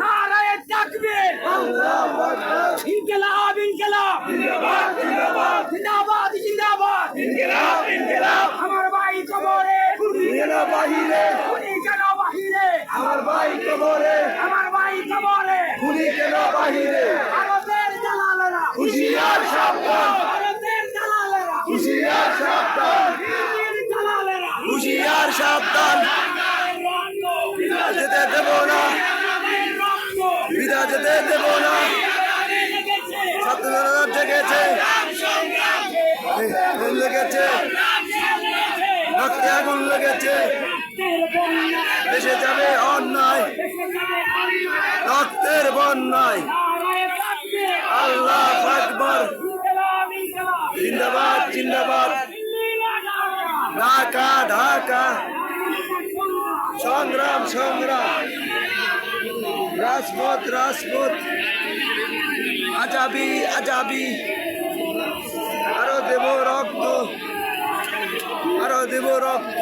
নারায়ে তাকবীর। ইনকিলাব ইনকিলাব। জিন্দাবাদ। জিন্দাবাদ আমার ভাই কবরে। বাহিরে। কেন বাহিরে? আমার ভাই কবরে। আমার ভাই কবরে। খুনি কেন বাহিরে? ভারতের দালালেরা। হুশিয়ার সাবধান। ভারতের দালালেরা। হুশিয়ার সাবধান। হুশিয়ার সাবধান। যেতে দেব না বিদা যেতে দেব না ছাত্ররা জেগেছে লেগেছে রক্তে আগুন লেগেছে দেশে যাবে অন্যায় রক্তের বন্যায় আল্লাহ আকবর জিন্দাবাদ জিন্দাবাদ ঢাকা ঢাকা সংগ্রাম সংগ্রাম রাজপথ রাজপথ। আজাবি আজাবি। আরও দেব রক্ত। আরও দেব রক্ত।